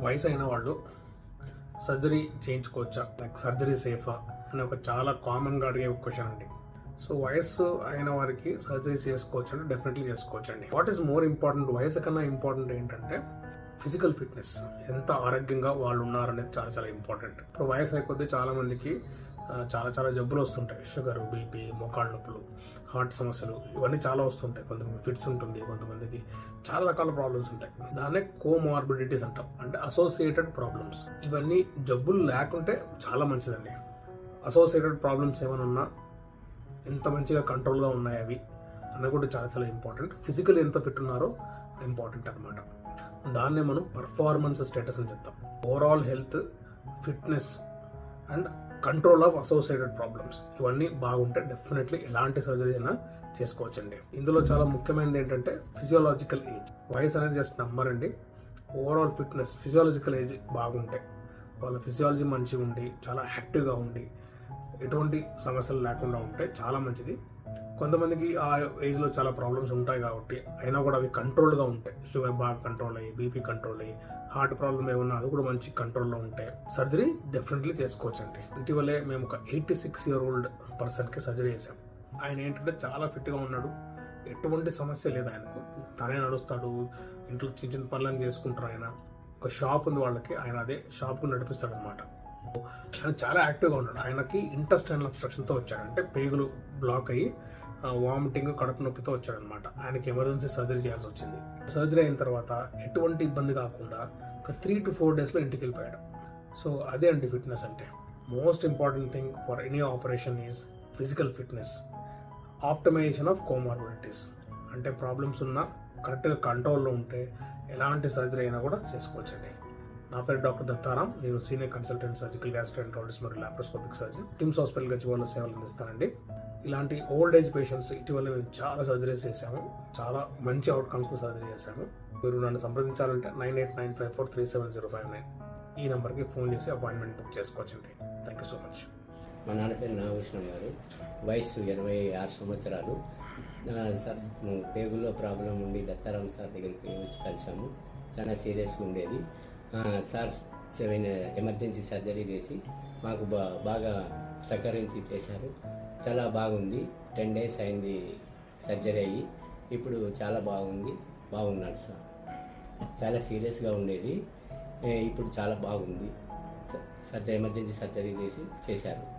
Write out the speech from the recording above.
వయసు అయిన వాళ్ళు సర్జరీ చేయించుకోవచ్చా? లైక్ సర్జరీ సేఫా? అని ఒక చాలా కామన్గా అడిగే క్వశ్చన్ అండి. సో వయస్సు అయిన వారికి సర్జరీ చేసుకోవచ్చు అంటే డెఫినెట్లీ చేసుకోవచ్చు అండి. వాట్ ఈస్ మోర్ ఇంపార్టెంట్ వయసు కన్నా ఇంపార్టెంట్ ఏంటంటే ఫిజికల్ ఫిట్నెస్ ఎంత ఆరోగ్యంగా వాళ్ళు ఉన్నారనేది చాలా చాలా ఇంపార్టెంట్ ఇప్పుడు వయసు అయిపోతే చాలామందికి చాలా చాలా జబ్బులు వస్తుంటాయి. షుగర్ బీపీ మోకాళ్ళ నొప్పులు హార్ట్ సమస్యలు ఇవన్నీ చాలా వస్తుంటాయి. కొంతమంది ఫిట్స్ ఉంటుంది కొంతమందికి చాలా రకాల ప్రాబ్లమ్స్ ఉంటాయి. దాన్నే కోమార్బిడిటీస్ అంటాం. అంటే అసోసియేటెడ్ ప్రాబ్లమ్స్. ఇవన్నీ జబ్బులు లేకుంటే చాలా మంచిదండి. అసోసియేటెడ్ ప్రాబ్లమ్స్ ఏమైనా ఉన్నా ఎంత మంచిగా కంట్రోల్గా ఉన్నాయి అవి అన్నది కూడా చాలా చాలా ఇంపార్టెంట్. ఫిజికల్ ఎంత ఫిట్ ఉన్నారో ఇంపార్టెంట్ అనమాట దాన్నే మనం పర్ఫార్మెన్స్ స్టేటస్ అని చెప్తాం. Overall health fitness and control of associated problems ఇవన్నీ బాగుంటే డెఫినెట్లీ ఎలాంటి సర్జరీ అయినా చేసుకోవచ్చండి. ఇందులో చాలా ముఖ్యమైనది ఏంటంటే ఫిజియోలాజికల్ ఏజ్ వయసు అనేది జస్ట్ నంబర్ అండి. ఓవరాల్ ఫిట్నెస్ ఫిజియాలజికల్ ఏజ్ బాగుంటే. వాళ్ళ ఫిజియాలజీ మంచిగా ఉండి చాలా యాక్టివ్గా ఉండి ఎటువంటి సమస్యలు లేకుండా ఉంటే చాలా మంచిది. కొంతమందికి ఆ ఏజ్లో చాలా ప్రాబ్లమ్స్ ఉంటాయి కాబట్టి అయినా కూడా అవి కంట్రోల్గా ఉంటాయి. షుగర్ బాగా కంట్రోల్ అయ్యి బీపీ కంట్రోల్ అయ్యి హార్ట్ ప్రాబ్లం ఏమన్నా అది కూడా మంచి కంట్రోల్లో ఉంటాయి సర్జరీ డెఫినెట్లీ చేసుకోవచ్చండి. ఇటీవలే మేము ఒక ఎయిటీ సిక్స్ ఇయర్ ఓల్డ్ పర్సన్కి సర్జరీ చేసాం ఆయన ఏంటంటే చాలా ఫిట్గా ఉన్నాడు. ఎటువంటి సమస్య లేదు ఆయనకు. తనే నడుస్తాడు ఇంట్లో చిన్న చిన్న పనులను చేసుకుంటారు ఆయన. ఒక షాప్ ఉంది వాళ్ళకి ఆయన అదే షాప్కు నడిపిస్తాడు అనమాట ఆయన చాలా యాక్టివ్గా ఉన్నాడు. ఆయనకి ఇంటెస్టైనల్ అబ్స్ట్రక్షన్తో వచ్చాడు. అంటే పేగులు బ్లాక్ అయ్యి వామిటింగ్ కడుపు నొప్పితో వచ్చాడనమాట. ఆయనకి ఎమర్జెన్సీ సర్జరీ చేయాల్సి వచ్చింది. సర్జరీ అయిన తర్వాత ఎటువంటి ఇబ్బంది కాకుండా ఒక త్రీ టు ఫోర్ డేస్లో ఇంటికి వెళ్ళిపోయాడు. సో అదే అండి ఫిట్నెస్ అంటే. Most important thing for any operation is physical fitness optimization of comorbidities అంటే ప్రాబ్లమ్స్ ఉన్నా కరెక్ట్గా కంట్రోల్లో ఉంటే ఎలాంటి సర్జరీ అయినా కూడా చేసుకోవచ్చండి. నా పేరు డాక్టర్ దత్తారాం. నేను సీనియర్ కన్సల్టెంట్ సర్జికల్ గ్యాస్ట్రెంట్రాలజిస్ట్ మరియు లాప్రోస్కోపిక్ సర్జన్ టిమ్స్ హాస్పిటల్ గచ్చిబౌలిలో సేవలు అందిస్తానండి. ఇలాంటి ఓల్డ్ ఏజ్ పేషెంట్స్ ఇటీవల మేము చాలా సర్జరీస్ చేశాము. చాలా మంచి అవుట్కమ్స్ సర్జరీ చేశాము. మీరు నన్ను సంప్రదించాలంటే nine eight nine five four three seven zero five nine ఈ నెంబర్కి ఫోన్ చేసి అపాయింట్మెంట్ బుక్ చేసుకోవచ్చండి. థ్యాంక్ యూ సో మచ్ మా నాన్న పేరు నాగభూషణం గారు. వయసు ఎనభై ఆరు సంవత్సరాలు. సార్ పేగుల్లో ప్రాబ్లం ఉండి దత్తారాం సార్ దగ్గరికి వచ్చి కలిసాము. చాలా సీరియస్గా ఉండేది. సార్ సెవెన్ ఎమర్జెన్సీ సర్జరీ చేసి మాకు బా బాగా సహకరించి చేశారు. చాలా బాగుంది. టెన్ డేస్ అయింది సర్జరీ అయ్యి. ఇప్పుడు చాలా బాగుంది. బాగున్నాడు సార్. చాలా సీరియస్గా ఉండేది. ఇప్పుడు చాలా బాగుంది. స- సర్జరీ ఎమర్జెన్సీ సర్జరీ చేసి చేశారు.